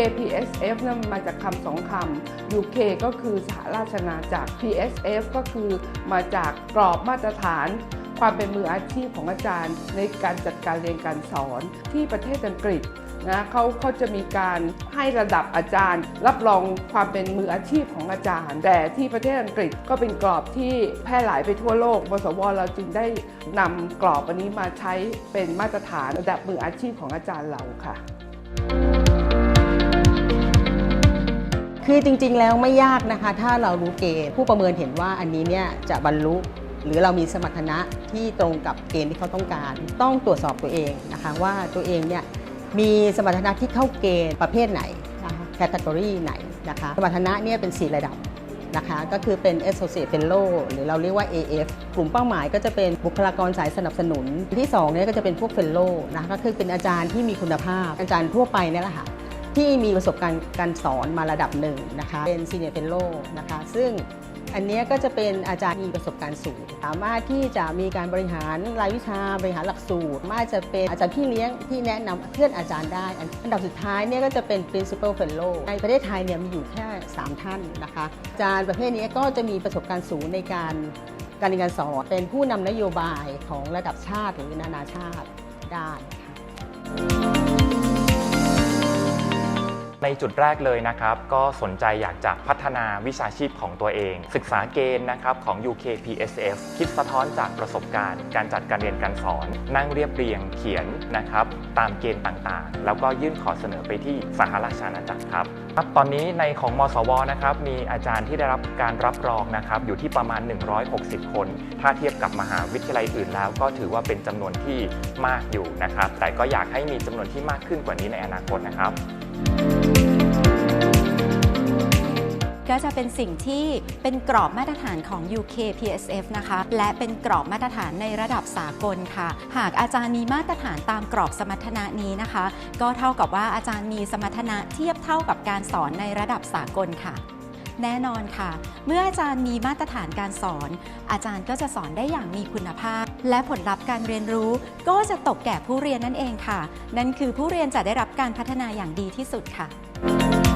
เนี่ยมันมาจากคำสองคำ UK ก็คือสหราชอาณาจักร PSF ก็คือมาจากกรอบมาตรฐาน ความเป็นมืออาชีพของอาจารย์ ในการจัดการเรียนการสอนที่ประเทศอังกฤษนะเขาเขาจะมีการให้ระดับอาจารย์ รับรองความเป็นมืออาชีพของอาจารย์ แต่ที่ประเทศอังกฤษก็เป็นกรอบที่แพร่หลายไปทั่วโลกมสวเราจึงได้นำกรอบอันนี้มาใช้เป็นมาตรฐานระดับมืออาชีพของอาจารย์เราค่ะ คือจริง ๆ แล้วไม่ยากนะคะ ถ้าเรารู้เกณฑ์ผู้ประเมินเห็นว่าอันนี้เนี่ยจะบรรลุหรือเรามีสมรรถนะที่ตรงกับเกณฑ์ที่เขาต้องการ ต้องตรวจสอบตัวเองนะคะว่าตัวเองเนี่ยมีสมรรถนะที่เข้าเกณฑ์ประเภทไหนนะคะแคตตากรีไหนนะคะสมรรถนะเนี่ยเป็น 4 ระดับนะคะก็คือเป็น Associate Fellow หรือเราเรียกว่า AF กลุ่มเป้าหมายก็จะเป็นบุคลากรสายสนับสนุน ที่2เนี่ยก็จะเป็นพวก Fellow นะคะก็คือเป็นอาจารย์ที่มีคุณภาพ อาจารย์ทั่วไปเนี่ยแหละค่ะ ที่มีประสบการณ์การสอนมาระดับหนึ่งนะคะเป็นซีเนียร์เฟลโลนะคะซึ่งอันนี้ก็จะเป็นอาจารย์มีประสบการณ์สูง สามารถที่จะมีการบริหารรายวิชาบริหารหลักสูตรมาจะเป็นอาจารย์พี่เลี้ยงที่แนะนำเพื่อนอาจารย์ได้ อันดับสุดท้ายเนี่ยก็จะเป็น principal fellow ในประเทศไทยเนี่ยมีอยู่แค่ 3 ท่านนะคะอาจารย์ประเภทนี้ก็จะมีประสบการณ์สูงในการการเรียนการสอนเป็นผู้นำนโยบายของระดับชาติหรือนานาชาติได้ ในจุดแรกเลยนะครับ ก็สนใจอยากจะพัฒนาวิชาชีพของตัวเอง ศึกษาเกณฑ์นะครับของ UK PSF คิดสะท้อนจากประสบการณ์ การจัดการเรียนการสอน นั่งเรียบเรียงเขียนนะครับ ตามเกณฑ์ต่างๆ แล้วก็ยื่นขอเสนอไปที่สหราชอาณาจักรครับครับตอนนี้ในของมสวนะครับมีอาจารย์ที่ได้รับการรับรองนะครับอยู่ที่ประมาณ 160 คน ถ้าเทียบกับมหาวิทยาลัยอื่นแล้ว ก็ถือว่าเป็นจำนวนที่มากอยู่นะครับ แต่ก็อยากให้มีจำนวนที่มากขึ้นกว่านี้ในอนาคตนะครับ ก็จะเป็นสิ่งที่เป็นกรอบมาตรฐานของ UK PSF นะคะ และเป็นกรอบมาตรฐานในระดับสากลค่ะ หากอาจารย์มีมาตรฐานตามกรอบสมรรถนะนี้นะคะ ก็เท่ากับว่าอาจารย์มีสมรรถนะเทียบเท่ากับการสอนในระดับสากลค่ะ แน่นอนค่ะ เมื่ออาจารย์มีมาตรฐานการสอน อาจารย์ก็จะสอนได้อย่างมีคุณภาพ และผลลัพธ์การเรียนรู้ ก็จะตกแก่ผู้เรียนนั่นเองค่ะ นั่นคือผู้เรียนจะได้รับการพัฒนาอย่างดีที่สุดค่ะ